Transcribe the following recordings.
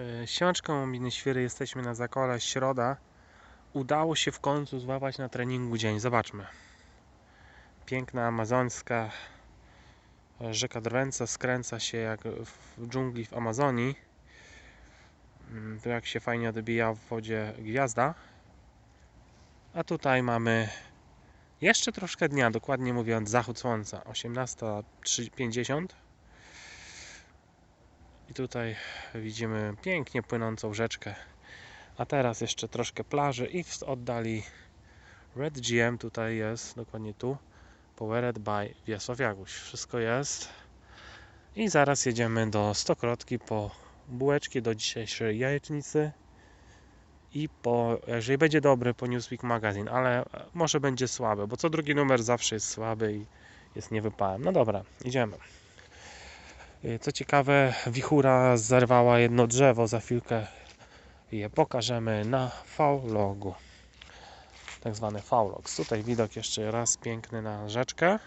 E, Siemaczką Miny Świry, jesteśmy na zakole, środa. Udało się w końcu złapać na treningu dzień, zobaczmy. Piękna amazońska rzeka Drwęca skręca się jak w dżungli w Amazonii. Mm, Tu jak się fajnie odbija w wodzie gwiazda. A tutaj mamy jeszcze troszkę dnia, dokładnie mówiąc zachód słońca, 18.50. I tutaj widzimy pięknie płynącą rzeczkę. A teraz jeszcze troszkę plaży i w oddali Red GM tutaj jest, dokładnie tu. Powered by Wiesław Jaguś. Wszystko jest. I zaraz jedziemy do Stokrotki po bułeczki do dzisiejszej jajecznicy. I po, jeżeli będzie dobry, po Newsweek Magazine, ale może będzie słaby, bo co drugi numer zawsze jest słaby i jest niewypałem. No dobra, idziemy. Y, Co ciekawe, wichura zerwała jedno drzewo. Za chwilkę je pokażemy na V-logu. Tak zwany V-log. Tutaj widok jeszcze raz piękny na rzeczkę.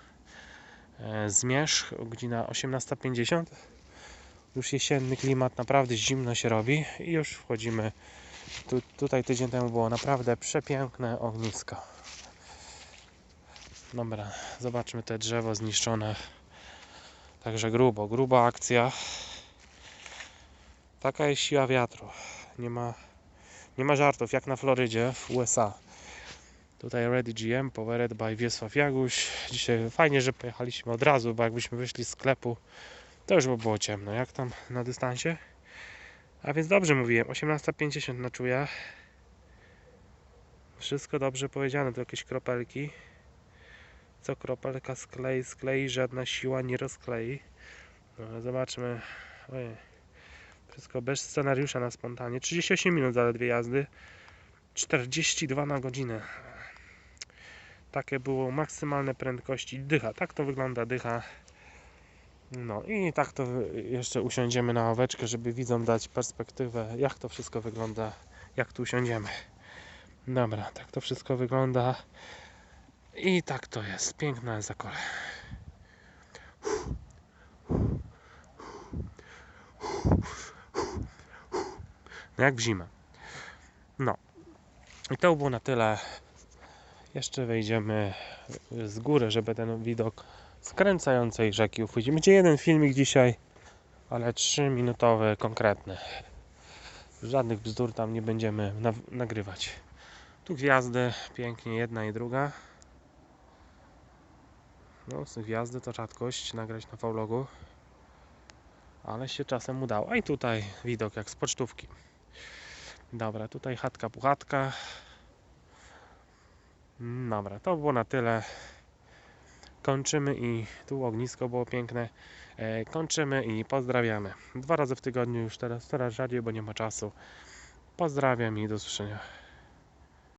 E, Zmierzch, godzina 18.50. Już jesienny klimat, naprawdę zimno się robi i już wchodzimy. Tu, tutaj tydzień temu było naprawdę przepiękne ognisko. Dobra, zobaczmy te drzewo zniszczone. Także grubo, gruba akcja. Taka jest siła wiatru. Nie ma, nie ma żartów, jak na Florydzie w USA. Tutaj Ready GM, powered by Wiesław Jaguś. Dzisiaj fajnie, że pojechaliśmy od razu, bo jakbyśmy wyszli z sklepu, to już by było ciemno. Jak tam na dystansie? A więc dobrze mówiłem, 18.50 na czuja. Wszystko dobrze powiedziane, to jakieś kropelki. Co kropelka sklei, sklei, żadna siła nie rozklei. No, zobaczmy. Ojej. Wszystko bez scenariusza na spontanie. 38 minut zaledwie jazdy. 42 na godzinę. Takie było maksymalne prędkości dycha. Tak to wygląda dycha. No i tak to jeszcze usiądziemy na ławeczkę, żeby widzom dać perspektywę, jak to wszystko wygląda, jak tu usiądziemy. Dobra, tak to wszystko wygląda. I tak to jest. Piękne zakole. No jak w zimę. No. I to było na tyle. Jeszcze wejdziemy z góry, żeby ten widok skręcającej rzeki uchwycić. Będzie jeden filmik dzisiaj, ale 3-minutowy, konkretny. Żadnych bzdur tam nie będziemy na- nagrywać. Tu gwiazdy, pięknie jedna i druga. No, z gwiazdy to rzadkość nagrać na vlogu. Ale się czasem udało. A i tutaj widok jak z pocztówki. Dobra, tutaj chatka puchatka. Mm, Dobra, to było na tyle. Kończymy i tu ognisko było piękne. E, kończymy i pozdrawiamy. Dwa razy w tygodniu już teraz coraz rzadziej, bo nie ma czasu. Pozdrawiam i do usłyszenia.